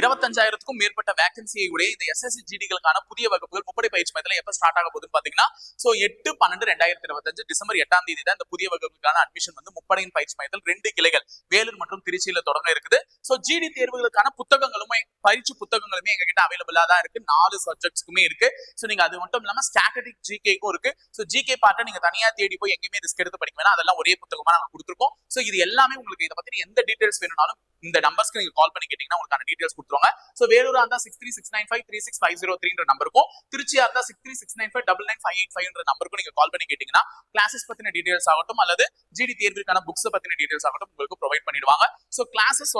இருபத்தஞ்சாயிரத்துக்கும் மேற்பட்ட வேகன்சியை உடைய இந்த எஸ்எஸ்சி ஜிடிகளுக்கான புதிய வகுப்புகள் முப்படை பயிற்சி மையத்தில் எப்போ ஸ்டார்ட் ஆக போகுதுன்னு பாத்தீங்கன்னா சோ எட்டு பன்னெண்டு ரெண்டாயிரத்தி இருபத்தஞ்சு டிசம்பர் எட்டாம் தேதி தான் இந்த புதிய வகுப்புக்கான அட்மிஷன் வந்து முப்படையின் பயிற்சி மையத்தில் ரெண்டு கிளைகள் வேலூர் மற்றும் திருச்சியில தொடங்க இருக்குது. சோ ஜிடி தேர்வுகளுக்கான புத்தகங்களுமே பயிற்சி புத்தகங்களுமே எங்க கிட்ட அவைலபிளா தான் இருக்கு. நாலு சப்ஜெக்ட்ஸ்க்குமே இருக்கு. சோ நீங்க அது மட்டும் இல்லாம ஸ்டாட்டிக் ஜிகேக்கும் இருக்கு. சோ ஜிகே பார்ட்டை நீங்க தனியா தேடி போய் எங்கேயுமே ரிஸ்க் எடுத்து படிக்க வேணாம். அதெல்லாம் ஒரே புத்தகமா நாங்க கொடுத்துருக்கோம். சோ இது எல்லாமே உங்களுக்கு இதை பத்தி எந்த டீடைல்ஸ் வேணும்னாலும் இந்த நம்பர்ஸ்க்கு நீங்க கால் பண்ணி கேட்டீங்கன்னா உங்களுக்கான டீடைல்ஸ் கொடுத்துருவாங்க. சோ வேலூரா இருந்தா six three six nine five three six five zero த்ரீன்ற நம்பருக்கும் திருச்சியா இருந்தா six three six nine five double nine five eight ஃபைவ்ன்ற நம்பருக்கும் நீங்க கால் பண்ணி கேட்டீங்கன்னா கிளாஸஸ் பத்தின டீடைல்ஸ் ஆகட்டும் அல்லது ஜிடி தேர்வுக்கான புக்ஸ் பத்தின டீடைல்ஸ் ஆகட்டும் உங்களுக்கு ப்ரொவைட் பண்ணிடுவாங்க. சோ கிளாஸஸ்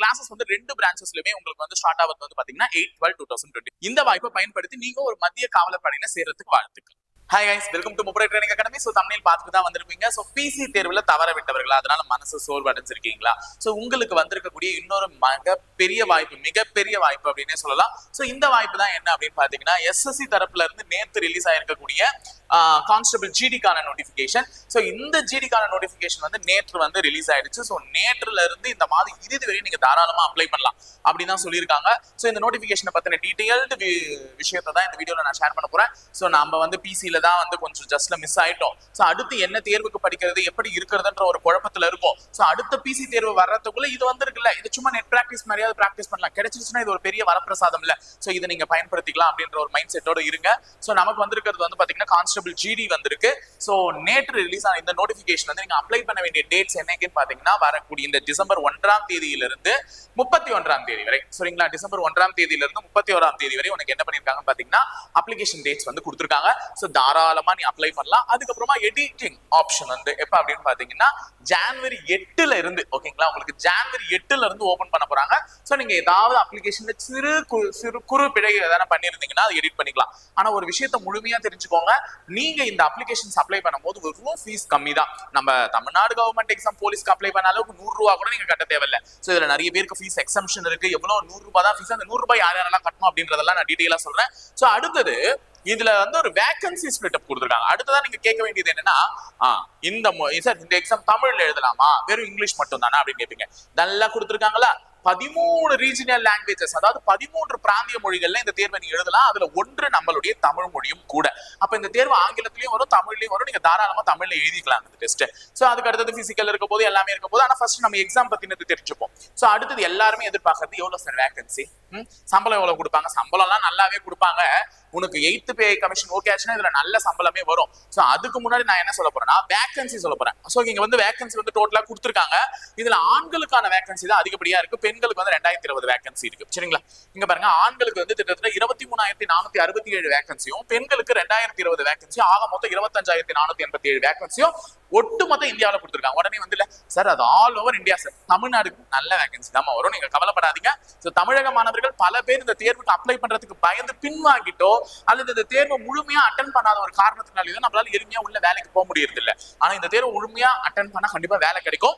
கிளாஸஸ் வந்து ரெண்டு பிரான்ச்சஸ்லயுமே உங்களுக்கு வந்து ஸ்டார்ட் ஆகிறது வந்து பாத்தீங்கன்னா eight twelve two thousand twenty இந்த வாய்ப்பை பயன்படுத்தி நீங்க ஒரு மத்திய காவலர் படையில சேர்றதுக்கு வாழ்த்துக்கள். ஹாய் கைஸ் வெல்கம் டு முப்படை ட்ரைனிங் அகாடமி ஸோ தமிழில் பார்த்துட்டு தான் வந்திருப்பீங்க. ஸோ பிசி தேர்வில் தவற விட்டவர்களா? அதனால மனசு சோர்வு அடைஞ்சிருக்கீங்களா ஸோ உங்களுக்கு வந்திருக்கக்கூடிய இன்னொரு மிகப்பெரிய வாய்ப்பு மிகப்பெரிய வாய்ப்பு அப்படின்னே சொல்லலாம். ஸோ இந்த வாய்ப்பு தான் என்ன அப்படின்னு பார்த்தீங்கன்னா எஸ்எஸ்சி தரப்புல இருந்து நேற்று ரிலீஸ் ஆயிருக்கக்கூடிய கான்ஸ்டபிள் ஜிடிக்கான நோட்டிஃபிகேஷன் ஸோ இந்த ஜிடிக்கான நோட்டிஃபிகேஷன் வந்து நேற்று வந்து ரிலீஸ் ஆயிடுச்சு. ஸோ நேற்றுல இருந்து இந்த மாதம் இறுதி வரையும் நீங்க தாராளமா அப்ளை பண்ணலாம் அப்படின்னு தான் சொல்லியிருக்காங்க. ஸோ இந்த நோட்டிஃபிகேஷனை பத்தின டீட்டெயில்டு விஷயத்தை தான் இந்த வீடியோவில் நான் ஷேர் பண்ண போறேன். ஸோ நம்ம வந்து பிசியில் தான் வந்து கொஞ்சம் ஜஸ்ட்ல மிஸ் ஆயிட்டோம். ஸோ அடுத்து என்ன தேர்வுக்கு படிக்கிறது எப்படி இருக்கிறதுன்ற ஒரு குழப்பத்துல இருக்கும். ஸோ அடுத்த பிசி தேர்வு வர்றதுக்குள்ள இது வந்திருக்குல்ல. இது சும்மா நெட் ப்ராக்டிஸ் மாதிரியாவது ப்ராக்டிஸ் பண்ணலாம். கிடைச்சிருச்சுன்னா இது ஒரு பெரிய வரப்பிரசாதம் இல்ல ஸோ இதை நீங்க பயன்படுத்திக்கலாம் அப்படின்ற ஒரு மைண்ட் செட்டோட இருங்க. ஸோ நமக்கு வந்திருக்கிறது வந்து பாத்தீங்கன்னா கான்ஸ்டபிள் ஜிடி வந்திருக்கு. ஸோ நேற்று ரிலீஸ் ஆன இந்த நோட்டிபிகேஷன் வந்து நீங்க அப்ளை பண்ண வேண்டிய டேட்ஸ் என்னைக்குன்னு பாத்தீங்கன்னா வரக்கூடிய இந்த டிசம்பர் ஒன்றாம் தேதியிலிருந்து முப்பத்தி ஒன்றாம் தேதி வரை. சரிங்களா? டிசம்பர் ஒன்றாம் தேதியிலிருந்து முப்பத்தி ஓராம் தேதி வரை உனக்கு என்ன பண்ணிருக்காங்க பாத்தீங்கன்னா அப்ளிகேஷன் டேட்ஸ் வந்து கொடுத்துருக்காங்க. ஸோ தாராளமா நீ அப்ளை பண்ணலாம். அதுக்கப்புறமா எடிட்டிங் ஆப்ஷன் வந்து எப்ப அப்படின்னு பாத்தீங்கன்னா ஜான்வரி எட்டுல இருந்து ஓகேங்களா உங்களுக்கு ஜான்வரி எட்டுல இருந்து ஓபன் பண்ண போறாங்க. ஸோ நீங்க ஏதாவது அப்ளிகேஷன்ல சிறு சிறு குறு பிழைகள் எதனா பண்ணியிருந்தீங்கன்னா அதை எடிட் பண்ணிக்கலாம். ஆனா ஒரு விஷயத்த முழுமையா தெரிஞ்சுக்கோங்க. நீங்க இந்த அப்ளிகேஷன்ஸ் அப்ளை பண்ணும்போது வெறும் ஃபீஸ் கம்மி தான் நம்ம தமிழ்நாடு கவர்மெண்ட் எக்ஸாம் போலீஸ்க்கு அப்ளை பண்ண அளவுக்கு நூறு ரூபா கூட நீங்க கட்ட தேவையில்ல. ஸோ இதுல நிறைய பேருக்கு ஃபீஸ் எக்ஸம்ஷன் இருக்கு. எவ்வளவு? நூறு ரூபாய் தான் ஃபீஸ் அந்த நூறு ரூபாய் யார் யாரெல்லாம் கட்டணும் அப்படின்றதெல்லாம் நான் டீட்டெயிலா சொல்றேன். ஸோ அடுத்தது இதுல வந்து ஒரு வேகன்சி ஸ்பிளிட் அப் கொடுத்துருக்காங்க. அடுத்ததான் நீங்க கேட்க வேண்டியது என்னன்னா இந்த சார் இந்த எக்ஸாம் தமிழ்ல எழுதலாமா? வெறும் இங்கிலீஷ் மட்டும் தானே அப்படின்னு கேட்பீங்க நல்லா கொடுத்துருக்காங்களா பதிமூணு ரீஜினல் லாங்குவேஜஸ் அதாவது பதிமூன்று பிராந்திய மொழிகள்ல இந்த தேர்வை நீங்க எழுதலாம். அதுல ஒன்று நம்மளுடைய தமிழ் மொழியும் கூட. அப்ப இந்த தேர்வு ஆங்கிலத்திலயும் வரும் தமிழ்லயும் வரும். நீங்க தாராளமா தமிழ்ல எழுதிக்கலாம் இந்த டெஸ்ட் சோ அதுக்கு அடுத்தது பிசிக்கல் இருக்க போது எல்லாமே இருக்க போது ஆனா ஃபர்ஸ்ட் நம்ம எக்ஸாம் பத்தினது தெரிஞ்சுப்போம். சோ அடுத்தது எல்லாருமே எதிர்பார்க்கறது எவ்வளவு சார் வேகன்சி சம்பளம் எவ்வளவு கொடுப்பாங்க? சம்பளம் எல்லாம் நல்லாவே கொடுப்பாங்க. உனக்கு எயித்து பே கமிஷன் ஓகே ஆச்சுன்னா இதுல நல்ல சம்பளமே வரும். சோ அதுக்கு முன்னாடி நான் என்ன சொல்ல போறேன்னா வேகன்சி சொல்ல போறேன். சோ இங்க வந்து வேகன்சி வந்து டோட்டலா கொடுத்துருக்காங்க. இதுல ஆண்களுக்கான வேகன்சி தான் அதிகப்படியா இருக்கு. பெண்களுக்கு வந்து ரெண்டாயிரத்தி இருபது வேகன்சி இருக்கு. சரிங்களா? இங்க பாருங்க ஆண்களுக்கு வந்து கிட்டத்தட்ட இருபத்தி மூணாயிரத்தி நானூத்தி அறுபத்தி ஏழு வேகன்சியும் பெண்களுக்கு ரெண்டாயிரத்தி இருபது வேகன்சியும் ஆக மொத்தம் இருபத்தஞ்சாயிரத்தி நானூத்தி எண்பத்தி ஏழு வேகன்சியும் ஒட்டுமொத்த இந்தியாவில் கொடுத்துருக்காங்க. உடனே வந்து இல்லை சார் அது ஆல் ஓவர் இந்தியா சார் தமிழ்நாடுக்கு நல்ல வேகன்சி தான் வரும். நீங்க கவலைப்படாதீங்க. ஸோ தமிழக மாணவர்கள் பல பேர் இந்த தேர்வுக்கு அப்ளை பண்றதுக்கு பயந்து பின்வாங்கிட்டோ அல்லது இந்த தேர்வை முழுமையா அட்டன் பண்ணாத ஒரு காரணத்தினாலேயோ நம்மளால எளிமையா உள்ள வேலைக்கு போக முடியறது இல்லை ஆனா இந்த தேர்வு முழுமையா அட்டன் பண்ணா கண்டிப்பா வேலை கிடைக்கும்.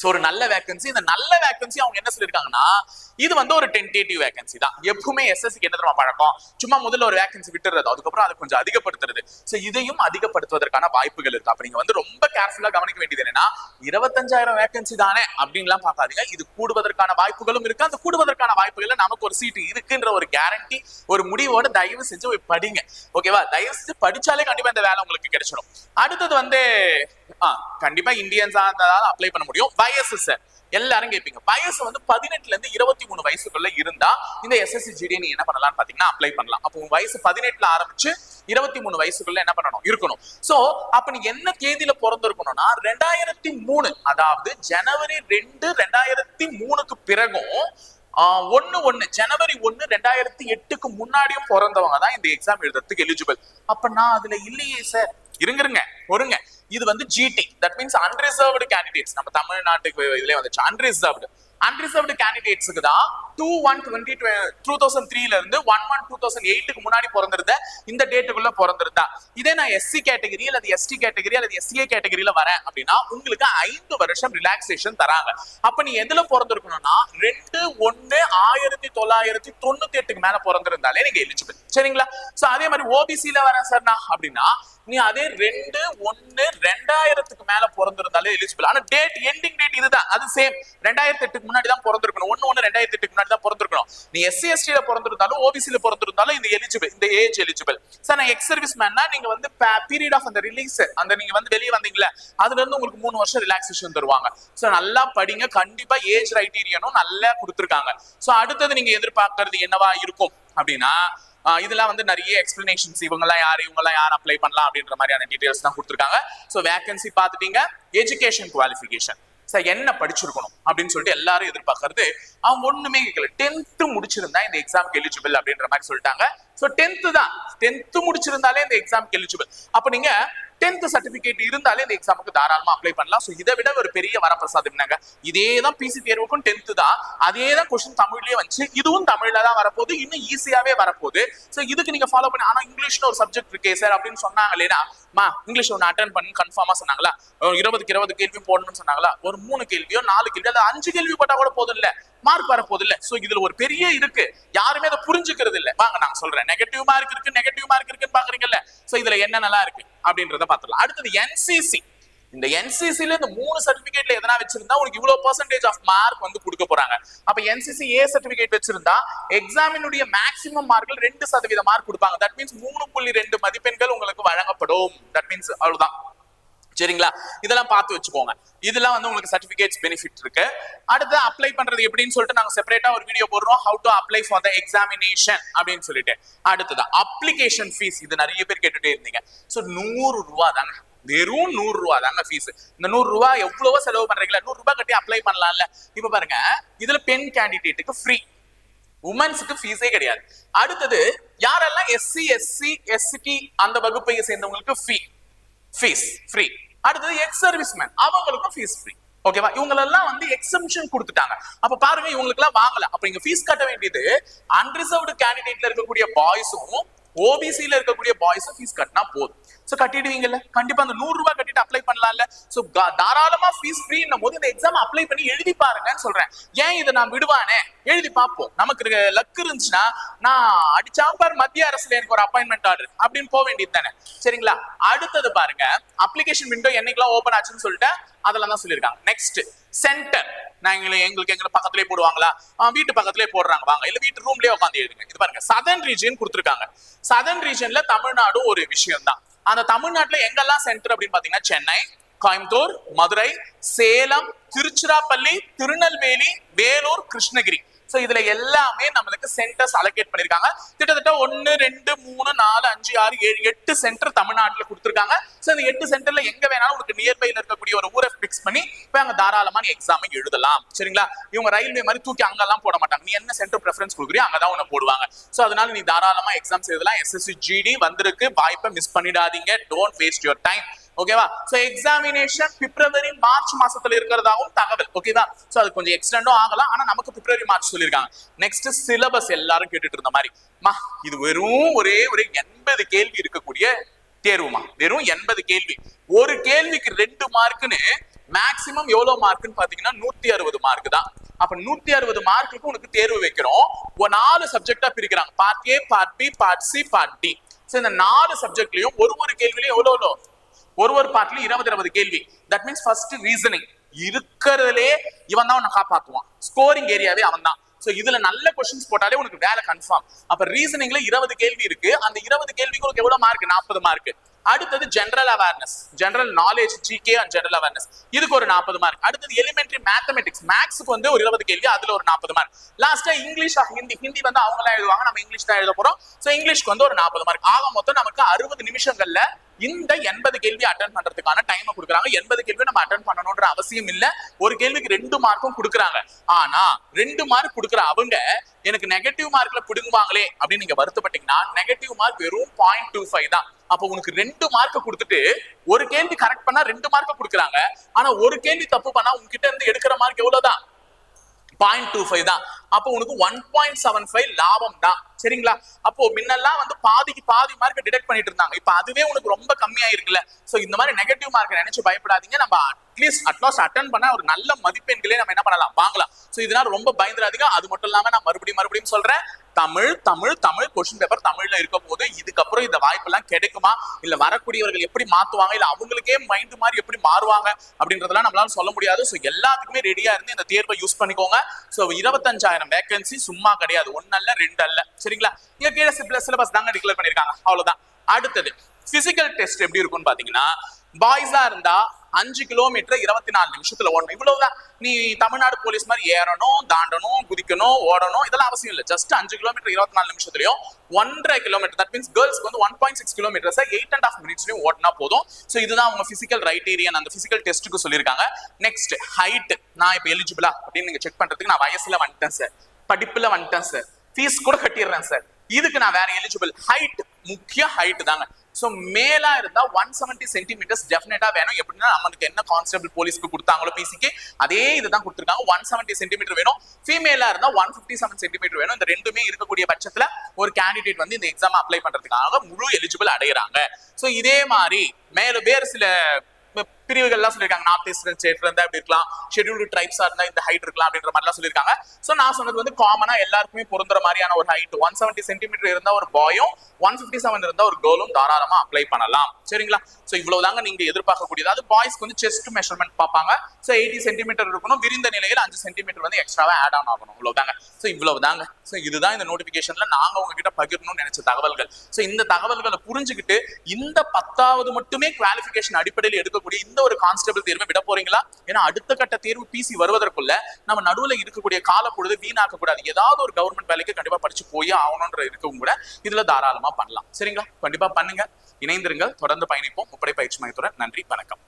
ஸோ ஒரு நல்ல வேகன்சி இந்த நல்ல வேகன்சி அவங்க என்ன சொல்லியிருக்காங்கன்னா இது வந்து ஒரு டென்டேட்டிவ் வேகன்சி தான். எப்பவுமே எஸ்எஸ்சிக்கு என்ன தெரியுமா பழக்கம்? சும்மா முதல்ல ஒரு வேகன்சி விட்டுறது அதுக்கப்புறம் அதை கொஞ்சம் அதிகப்படுத்துறது. ஸோ இதையும் அதிகப்படுத்துவதற்கான வாய்ப்புகள் இருக்கு. அப்ப நீங்க வந்து ரொம்ப கேர்ஃபுல்லா கவனிக்க வேண்டியது என்னன்னா இருபத்தஞ்சாயிரம் வேகன்சி தானே அப்படின்லாம் பார்க்காதீங்க. இது கூடுவதற்கான வாய்ப்புகளும் இருக்கு. அந்த கூடுவதற்கான வாய்ப்புகள்ல நமக்கு ஒரு சீட்டு இருக்குன்ற ஒரு கேரண்டி ஒரு முடிவோட தயவு செஞ்சு போய் படிங்க. ஓகேவா தயவு செஞ்சு படிச்சாலே கண்டிப்பா இந்த வேலை உங்களுக்கு கிடைச்சிடும் அடுத்தது வந்து கண்டிப்பா இந்தியன்ஸா இருந்தாலும் அப்ளை பண்ண முடியும். பயசு சார் எல்லாரும் கேட்பீங்க வயசு வந்து பதினெட்டுல இருந்து இருபத்தி மூணு வயசுக்குள்ள இருந்தா இந்த எஸ்எஸ்சி ஜிடி நீ என்ன பண்ணலாம்னு பாத்தீங்கன்னா அப்ளை பண்ணலாம். அப்போ உன் வயசு பதினெட்டுல ஆரம்பிச்சு இருபத்தி மூணு வயசுக்குள்ள என்ன பண்ணணும்? இருக்கணும். சோ அப்ப நீ என்ன தேதியில பிறந்திருக்கணும்னா ரெண்டாயிரத்தி மூணு அதாவது ஜனவரி ரெண்டு ரெண்டாயிரத்தி மூணுக்கு பிறகும் ஒன்னு ஒண்ணு ஜனவரி ஒண்ணு ரெண்டாயிரத்தி எட்டுக்கு முன்னாடியும் பிறந்தவங்க தான் இந்த எக்ஸாம் எழுதுறதுக்கு எலிஜிபிள் அப்ப நான் அதுல இல்லையே சார் இருங்க ஒருங்க இது வந்து GD that means unreserved candidates நம்ம தமிழ்நாட்டுக்கு இதுல வந்துச்சு. அன்ரிசர்வ்டு அன்ரிசர்வ்டு கேண்டிடேட்ஸுக்கு தான் two one twenty two thousand த்ரீல இருந்து ஒன் ஒன் டூ தௌசண்ட் எயிட்டுக்கு முன்னாடி பிறந்திருந்த இந்த டேட்டுக்குள்ள பிறந்திருந்தா. இதே நான் எஸ்சி கேட்டகரி அல்லது எஸ்டி கேட்டகரி அல்லது எஸ்சிஏ கேட்டகரியில வரேன் அப்படின்னா உங்களுக்கு ஐந்து வருஷம் ரிலாக்ஸேஷன் தராங்க. அப்ப நீ எதுல பிறந்திருக்கணும்னா ரெண்டு ஒன்னு ஆயிரத்தி தொள்ளாயிரத்தி தொண்ணூத்தி எட்டுக்கு மேல பிறந்திருந்தாலே நீங்க எலிஜிபிள் சரிங்களா? சோ அதே மாதிரி ஓபிசில வரேன் சார் நான். அப்படின்னா நீ அதே ரெண்டு ஒன்னு ரெண்டாயிரத்துக்கு மேல பிறந்திருந்தாலே எலிஜிபிள் ஆனா டேட் எண்டிங் டேட் இதுதான். அது சேம் ரெண்டாயிரத்தி எட்டுக்கு முன்னாடி தான் பிறந்திருக்கணும். ஒன்னு ஒன்னு ரெண்டாயிரத்தி எட்டுக்கு முன்னாடி தான் பிறந்திருக்கணும். நீ எஸ்சி எஸ்டியில பிறந்திருந்தாலும் ஓபிசில பிறந்திருந்தாலும் இந்த எலிஜிபிள் இந்த ஏஜ் எலிஜிபிள் சார் நான் எக்ஸ் சர்வீஸ் மேன்னா நீங்க வந்து பீரியட் ஆஃப் அந்த ரிலீஸ் அந்த நீங்க வந்து வெளியே வந்தீங்களே அதுல இருந்து உங்களுக்கு மூணு வருஷம் ரிலாக்ஸேஷன் தருவாங்க. சோ நல்லா படிங்க. கண்டிப்பா ஏஜ் ரைட்டீரியனும் நல்லா கொடுத்துருக்காங்க. சோ அடுத்தது நீங்க எதிர்பார்க்கறது என்னவா இருக்கும்? அப்படின்னா இதெல்லாம் வந்து நிறைய எக்ஸ்பிளனேஷன்ஸ் இவங்கெல்லாம் யார்? இவங்கெல்லாம் யார்? அப்ளை பண்ணலாம் அப்படின்ற மாதிரியான டீடைல்ஸ் தான் கொடுத்துருக்காங்க. ஸோ வேகன்சி பார்த்துட்டீங்க. எஜுகேஷன் குவாலிஃபிகேஷன் சார் என்ன படிச்சிருக்கணும் அப்படின்னு சொல்லிட்டு எல்லாரும் எதிர்பார்க்கறது. அவங்க ஒண்ணுமே கேட்கல. டென்த்து முடிச்சிருந்தா இந்த எக்ஸாம்க்கு எலிஜிபிள் அப்படின்ற மாதிரி சொல்லிட்டாங்க. ஸோ டென்த்து தான். டென்த்து முடிச்சிருந்தாலே இந்த எக்ஸாம்க்கு எலிஜிபிள் அப்போ நீங்க டென்த் சர்டிபிகேட் இருந்தாலே இந்த எக்ஸாமுக்கு தாராளமா அப்ளை பண்ணலாம். ஸோ இதை விட ஒரு பெரிய வரப்பிரசாதம் என்னங்க? இதே தான் பிசி தேர்வுக்கும் டென்த்து தான். அதே தான் கொஸ்டின் தமிழ்லயே வந்துச்சு. இதுவும் தமிழ்ல தான் வரப்போகுது. இன்னும் ஈஸியாவே வரப்போகுது. ஸோ இதுக்கு நீங்க ஃபாலோ பண்ணி ஆனா இங்கிலீஷ்னு ஒரு சப்ஜெக்ட் இருக்கே சார் அப்படின்னு சொன்னாங்க இல்லையா மா இங்கிலீஷ் ஒன்று அட்டன் பண்ணி கன்ஃபார்மா சொன்னாங்களா? இருபதுக்கு இருபது கேள்வி போடணும்னு சொன்னாங்களா? ஒரு மூணு கேள்வியோ நாலு கேள்வியோ அல்ல அஞ்சு கேள்வி போட்டா கூட போதும் இல்ல மார்க் வரப்போகுது இல்ல சோ இதுல ஒரு பெரிய இருக்கு. யாருமே அதை புரிஞ்சுக்கிறது இல்ல வாங்க நான் சொல்றேன். நெகட்டிவ் மார்க் இருக்கு நெகட்டிவ் மார்க் இருக்குன்னு பாக்குறீங்கல்ல சோ இதுல என்ன நல்லா இருக்கு அப்படின்றத பாத்துக்கலாம் அடுத்தது என்சிசி இந்த என்சிசில இந்த மூணு சர்டிபிகேட்ல எதனா வச்சிருந்தா உனக்கு இவ்வளவு பர்சன்டேஜ் ஆஃப் மார்க் வந்து கொடுக்க போறாங்க. அப்ப என்சிசி ஏ சர்டிபிகேட் வச்சிருந்தா எக்ஸாமினுடைய மேக்ஸிமம் மார்க்கில் ரெண்டு சதவீத மார்க் கொடுப்பாங்க. தட் மீன்ஸ் மூணு புள்ளி ரெண்டு மதிப்பெண்கள் உங்களுக்கு வழங்கப்படும். தட் மீன்ஸ் அவ்வளவுதான். சரிங்களா? இதெல்லாம் பார்த்து வச்சுக்கோங்க. இதெல்லாம் வந்து உங்களுக்கு சர்டிபிகேட்ஸ் பெனிஃபிட் இருக்கு. அடுத்து அப்ளை பண்றது எப்படின்னு சொல்லிட்டு நாங்க செப்பரேட்டா ஒரு வீடியோ போடுறோம். How to apply for the examination அப்படின்னு சொல்லிட்டு. அடுத்தது அப்ளிகேஷன் ஃபீஸ் இது நிறைய பேர் கேட்டுட்டே இருந்தீங்க. ஸோ நூறு ரூபா தாங்க. வெறும் நூறு ரூபா தாங்க ஃபீஸ் இந்த நூறு ரூபா எவ்வளவோ செலவு பண்றீங்களா? நூறு ரூபாய் கட்டி அப்ளை பண்ணலாம்ல. இப்ப பாருங்க இதுல பெண் கேண்டிடேட்டுக்கு ஃப்ரீ உமன்ஸுக்கு ஃபீஸே கிடையாது. அடுத்தது யாரெல்லாம் எஸ்சி எஸ்சி எஸ்சிடி அந்த வகுப்பை சேர்ந்தவங்களுக்கு ஃபீ ஃபீஸ் ஃப்ரீ அடுத்தது எக்ஸ் சர்வீஸ் மேன் அவங்களுக்கும் ஃபீஸ் ஃப்ரீ ஓகேவா இவங்களெல்லாம் வந்து எக்ஸம்ஷன் கொடுத்துட்டாங்க. அப்ப பாருங்க இவங்களுக்கு எல்லாம் வாங்கல. அப்ப இங்க ஃபீஸ் கட்ட வேண்டியது அன்ரிசர்வ்டு கேண்டிடேட்ல இருக்கக்கூடிய பாய்ஸும் ஓபிசியில இருக்கக்கூடிய பாய்ஸ் ஃபீஸ் கட்டினா போதும். ஸோ கட்டிடுவீங்கல்ல? கண்டிப்பா அந்த நூறு ரூபாய் கட்டிட்டு அப்ளை பண்ணலாம்ல? ஸோ தாராளமா ஃபீஸ் ஃப்ரீன்னும் போது இந்த எக்ஸாம் அப்ளை பண்ணி எழுதி பாருங்கன்னு சொல்றேன். ஏன் இதை நான் விடுவானே? எழுதி பார்ப்போம். நமக்கு லக் இருந்துச்சுன்னா நான் அடிச்சாம்பார் மத்திய அரசுல எனக்கு ஒரு அப்பாயின்மெண்ட் ஆர்டர் அப்படின்னு போக வேண்டியது தானே. சரிங்களா? அடுத்தது பாருங்க. அப்ளிகேஷன் விண்டோ என்னைக்கெல்லாம் ஓபன் ஆச்சுன்னு சொல்லிட்டு அதெல்லாம் தான் சொல்லியிருக்காங்க. நெக்ஸ்ட் சென்டர் நான் எங்களை எங்களுக்கு எங்களை பக்கத்துலயே போடுவாங்களா? வீட்டு பக்கத்திலே போடுறாங்க. வாங்க இல்லை வீட்டு ரூம்லயே உட்காந்து எழுதுங்க இது பாருங்க சதன் ரீஜன் கொடுத்துருக்காங்க. சதன் ரீஜன்ல தமிழ்நாடு ஒரு விஷயம் தான் அந்த தமிழ்நாட்டுல எங்கெல்லாம் சென்டர் அப்படின்னு பாத்தீங்கன்னா சென்னை கோயம்புத்தூர் மதுரை சேலம் திருச்சிராப்பள்ளி திருநெல்வேலி வேலூர் கிருஷ்ணகிரி. சோ இதுல எல்லாமே நம்மளுக்கு சென்டர்ஸ் அலோகேட் பண்ணிருக்காங்க. கிட்டத்தட்ட ஒன்னு ரெண்டு மூணு நாலு அஞ்சு ஆறு ஏழு எட்டு சென்டர் தமிழ்நாட்டுல கொடுத்துருக்காங்க. சோ இந்த எட்டு சென்டர்ல எங்க வேணாலும் உங்களுக்கு நியர்பைல இருக்கக்கூடிய ஒரு ஊரை பிக்ஸ் பண்ணி போய் அங்க தாராளமா நீ எக்ஸாம் எழுதலாம். சரிங்களா? இவங்க ரயில்வே மாதிரி தூக்கி அங்கெல்லாம் போட மாட்டாங்க. நீ என்ன சென்டர் ப்ரெஃபரன்ஸ் கொடுக்குறியோ அங்கதான் உன்னை போடுவாங்க. சோ அதனால நீ தாராளமா எக்ஸாம்ஸ் எழுதலாம். எஸ்எஸ்சி ஜிடி வந்திருக்கு. வாய்ப்பை மிஸ் பண்ணிடாதீங்க. டோன்ட் வேஸ்ட் யுவர் டைம் ஓகேவா சோ எக்ஸாமினேஷன் பிப்ரவரி மார்ச் மாசத்துல இருக்கிறதாவும் தகவல். ஓகேவா சோ அது கொஞ்சம் எக்ஸ்டெண்டும் ஆகலாம். ஆனா நமக்கு பிப்ரவரி மார்ச் சொல்லியிருக்காங்க நெக்ஸ்ட் சிலபஸ் எல்லாரும் கேட்டுட்டு இருந்த மாதிரி. மா இது வெறும் ஒரே ஒரு எண்பது கேள்வி இருக்கக்கூடிய தேர்வுமா? வெறும் எண்பது கேள்வி. ஒரு கேள்விக்கு ரெண்டு மார்க்குன்னு மேக்சிமம் எவ்வளவு மார்க்குன்னு பாத்தீங்கன்னா நூத்தி அறுபது மார்க் தான். அப்ப நூத்தி அறுபது மார்க்குக்கு உனக்கு தேர்வு வைக்கிறோம். ஒரு நாலு சப்ஜெக்டா பிரிக்கிறாங்க. Part A part B part C part D so இந்த நாலு சப்ஜெக்ட்லயும் ஒரு ஒரு கேள்விலையும் எவ்வளவு எவ்வளவு? ஒரு ஒரு பாட்டுல இருபது இருபது கேள்வி. தட் மீன்ஸ் ஃபர்ஸ்ட் ரீசனிங் இருக்கிறதுலே இவன் தான் உன்னை காப்பாத்துவான். ஸ்கோரிங் ஏரியாவே அவன் தான் சோ இதுல நல்ல கொஸ்டின்ஸ் போட்டாலே உனக்கு வேலை கன்ஃபார்ம் அப்ப ரீசனிங்ல இருபது கேள்வி இருக்கு. அந்த இருபது கேள்விக்கு உனக்கு எவ்வளவு மார்க் நாற்பது மார்க் அடுத்தது general awareness general knowledge GK and general awareness இதுக்கு ஒரு நாற்பது மார்க் அடுத்தது எலிமெண்ட்ரி மேத்தமெட்டிக்ஸ் மேக்ஸுக்கு வந்து ஒரு இருபது கேள்வி அதுல ஒரு நாற்பது மார்க் லாஸ்டா இங்கிலீஷ் ஹிந்தி. ஹிந்தி வந்து அவங்களா எழுதுவாங்க. நம்ம இங்கிலீஷ் தான் எழுத போறோம். சோ இங்கிலீஷ்க்கு வந்து ஒரு நாற்பது மார்க் ஆக மொத்தம் நமக்கு அறுபது நிமிஷங்கள்ல இந்த எண்பது கேள்வி அட்டன் பண்றதுக்கான டைம் கொடுக்குறாங்க. எண்பது கேள்வி நம்ம அட்டன் பண்ணணும்ன்ற அவசியம் இல்ல. ஒரு கேள்விக்கு ரெண்டு மார்க்கும் கொடுக்குறாங்க. ஆனா ரெண்டு மார்க் கொடுக்குற அவங்க எனக்கு நெகட்டிவ் மார்க்ல பிடுங்குவாங்களே அப்படின்னு நீங்க வருத்தப்பட்டீங்கன்னா நெகட்டிவ் மார்க் வெறும் பாயிண்ட் டூ ஃபைவ் தான். அப்போ உனக்கு ரெண்டு மார்க் கொடுத்துட்டு ஒரு கேள்வி கரெக்ட் பண்ணா ரெண்டு மார்க் கொடுக்குறாங்க. ஆனா ஒரு கேள்வி தப்பு பண்ணா உங்ககிட்ட இருந்து எடுக்கிற மார்க் எவ்வளவுதான்? பாயிண்ட் டூ ஃபைவ் தான். அப்போ உனக்கு ஒன் பாயிண்ட் செவன் ஃபைவ் லாபம் தான் சரிங்களா? அப்போ முன்னெல்லாம் வந்து பாதிக்கு பாதி மார்க் டிடெக்ட் பண்ணிட்டு இருந்தாங்க. இப்போ அதுவே உனக்கு ரொம்ப கம்மியா இருக்குல்ல சோ இந்த மாதிரி நெகட்டிவ் மார்க் நினைச்சு பயப்படாதீங்க. நம்ம அட்லீஸ்ட் அட்லாஸ்ட் அட்டன் பண்ண ஒரு நல்ல மதிப்பெண்களே நம்ம என்ன பண்ணலாம்? வாங்கலாம். சோ இதனால ரொம்ப பயந்துடாதீங்க. அது மட்டும் இல்லாம நான் மறுபடியும் மறுபடியும் சொல்றேன். தமிழ் தமிழ் தமிழ் கொஸ்டின் பேப்பர் தமிழ்ல இருக்க போது இதுக்கப்புறம் இந்த வாய்ப்பெல்லாம் கிடைக்குமா? இல்ல வரக்கூடியவர்கள் எப்படி மாத்துவாங்க? இல்ல அவங்களுக்கே மைண்ட் மாதிரி எப்படி மாறுவாங்க? அப்படின்றதெல்லாம் நம்மளால சொல்ல முடியாது. ஸோ எல்லாத்துக்குமே ரெடியா இருந்து இந்த தேர்வை யூஸ் பண்ணிக்கோங்க. ஸோ இருபத்தஞ்சாயிரம் வேகன்சி சும்மா கிடையாது. ஒன்னு அல்ல ரெண்டு அல்ல சரிங்களா? இங்க கீழே சிலபஸ் தாங்க டிக்ளேர் பண்ணிருக்காங்க அவ்வளவுதான். அடுத்தது பிசிக்கல் டெஸ்ட் எப்படி இருக்கும்னு பாத்தீங்கன்னா பாய்ஸா இருந்தா அஞ்சு கிலோமீட்டர் இருபத்தி நாலு நிமிஷத்துல ஓடணும். இவ்வளவுதான். நீ தமிழ்நாடு போலீஸ் மாதிரி ஏறணும் தாண்டணும் குதிக்கணும் ஓடணும் இதெல்லாம் அவசியம் இல்லை. ஜஸ்ட் அஞ்சு கிலோமீட்டர் இருபத்தி நாலு நிமிஷத்துலயும் ஒன்றரை கிலோமீட்டர். தட் மீன்ஸ் கேர்ள்ஸ்க்கு வந்து one point six kilometres eight and half மினிட்ஸ்லயும் ஓடினா போதும். ஸோ இதுதான் அவங்க பிசிக்கல் ரைட்டீரியன் அந்த பிசிக்கல் டெஸ்ட்டுக்கு சொல்லியிருக்காங்க. நெக்ஸ்ட் ஹைட் நான் இப்போ எலிஜிபிளா அப்படின்னு நீங்க செக் பண்றதுக்கு நான் வயசுல வந்துட்டேன் சார் படிப்புல வந்துட்டேன் சார் ஃபீஸ் கூட கட்டிடுறேன் சார் இதுக்கு நான் வேற எலிஜிபிள் ஹைட் முக்கிய ஹைட் தாங்க. ஸோ மேலா இருந்தா ஒன் செவன்டி சென்டிமீட்டர்ஸ் டெஃபினட்டா வேணும். எப்படின்னா நம்மளுக்கு என்ன கான்ஸ்டபிள் போலீஸ்க்கு கொடுத்தாங்களோ பிசிக்கு அதே இதுதான் கொடுத்துருக்காங்க. ஒன் செவன்டி சென்டிமீட்டர் வேணும். ஃபீமேலா இருந்தா ஒன் பிப்டி செவன் சென்டிமீட்டர் வேணும். இந்த ரெண்டுமே இருக்கக்கூடிய பட்சத்துல ஒரு கேண்டிடேட் வந்து இந்த எக்ஸாம் அப்ளை பண்றதுக்காக முழு எலிஜிபிள் அடைகிறாங்க ஸோ இதே மாதிரி மேலும் வேறு சில பிரிவுகள்லாம் சொல்லியிருக்காங்க. நார்த் ஈஸ்டர்ன் ஸ்டேட்ல இருந்தா இப்படி இருக்கலாம். ஷெட்யூல்டு ட்ரைப்ஸா இருந்தா இந்த ஹைட் இருக்கலாம் அப்படின்ற மாதிரிலாம் சொல்லியிருக்காங்க. சோ நான் சொன்னது வந்து காமனா எல்லாருக்குமே பொருந்துற மாதிரியான ஒரு ஹைட் ஒன் செவன்டி சென்டிமீட்டர் இருந்தா ஒரு பாயும் ஒன் பிப்டி செவன் இருந்தா ஒரு கேர்ளும் தாராளமா அப்ளை பண்ணலாம். சரிங்களா? சோ இவ்வளவுதாங்க நீங்க எதிர்பார்க்கக்கூடியது. அது பாய்ஸ்க்கு வந்து செஸ்ட் மெஷர்மெண்ட் பார்ப்பாங்க. சோ எயிட்டி சென்டிமீட்டர் இருக்கணும். விரிந்த நிலையில் அஞ்சு சென்டிமீட்டர் வந்து எக்ஸ்ட்ராவா ஆட் ஆன் ஆகணும். இவ்வளவுதாங்க. சோ இவ்வளவுதாங்க. சோ இதுதான் இந்த நோட்டிபிகேஷன்ல நாங்க உங்ககிட்ட பகிரணும்னு நினைச்ச தகவல்கள். சோ இந்த தகவல்களை புரிஞ்சுக்கிட்டு இந்த பத்தாவது மட்டுமே குவாலிபிகேஷன் அடிப்படையில் எடுக்கக்கூடிய இந்த ஒரு கான்ஸ்டபிள் தேர்வை விட போறீங்களா? ஏன்னா அடுத்த கட்ட தேர்வு பிசி வருவதற்குள்ள நம்ம நடுவுல இருக்கக்கூடிய கால பொழுது வீணாக்க கூடாது ஏதாவது ஒரு கவர்மெண்ட் வேலைக்கு கண்டிப்பா படிச்சு போய் ஆகணும்ன்ற இருக்கவும் கூட இதுல தாராளமா பண்ணலாம். சரிங்களா? கண்டிப்பா பண்ணுங்க. இணைந்திருங்கள். தொடர்ந்து பயணிப்போம். முப்படை பயிற்சி மையத்துடன் நன்றி. வணக்கம்.